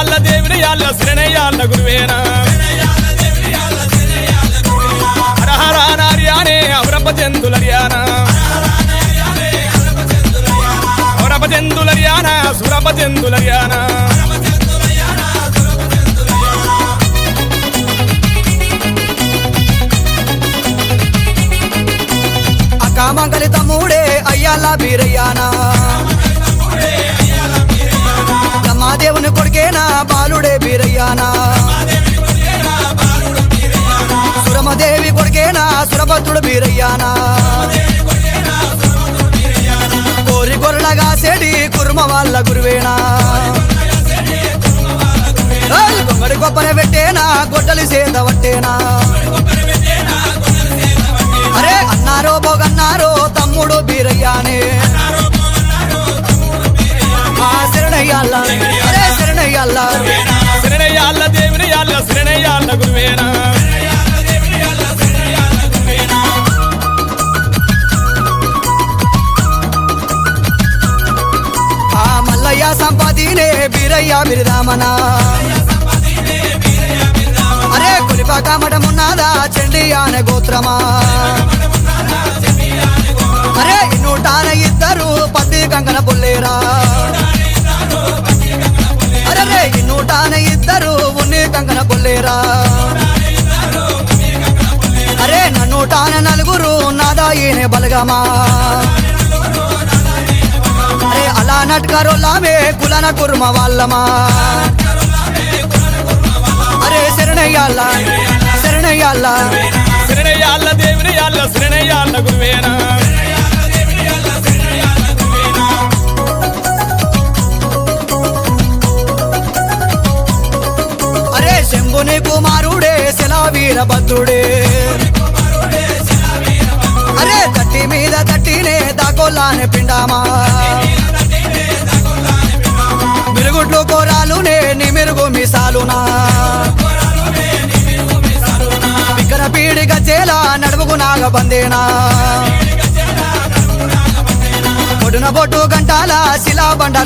యాళ్ళ సిరణయాళ్ళ యాళ్ళ హరహర గురువేనా అవరప చెందులర్యానా? అవరప చెందులర్యానా అకామంగలి తమ్ముడే అయ్యాల బీరయ్యానా బాలుడే సురమదేవి కొడుకేనా? సురభద్రుడు మీరయ్యానా? కోరి గొర్రెలగా సెడి కుర్మ వాళ్ళ గురువేనా? గొంగడి గొప్పన పెట్టేనా? గొడ్డలి సేద పట్టేనా అరే అన్నారో బొగన్నారో తమ్ముడు బీరయ్యానే. ఆ అరే శరణయ్యల్లా సిరణయాళ్ళ గురువేనా? ఆ మల్లయ్య సంపాదినే బీరయ్య బిరిదామనా? అరే గురిపాకా మఠం ఉన్నదా చండి అనే గోత్రమా? అరే నూటాన ఇద్దరు పత్తి కంకణ పుల్లేరా అరే రే నూటాన ఇద్దరు కంకణ పుల్లేరా అరే నూటాన నలుగురు నాదా ఈయన బలగమా? అరే అలా నట్కరోలామే కులన కుర్మ వాళ్ళమా? అరే శరణయ్యాల శరణయ్యాల సిరణయాళ్ళ దేవునియాళ్ళ శరణయ్యాల గురువేనా? అరే కుమారుడే శిలావీర భద్రుడే అరే తట్టి మీద తట్టినే దాకోలానే పిండామా? మిరుగుడ్లు కోరాలునే నిమిరుగు మిసాలునా? వికర పీడి గజ్జేలా నడుముకు నాగబందేనా? పొడున బొట్టు గంటాల శిలా బండ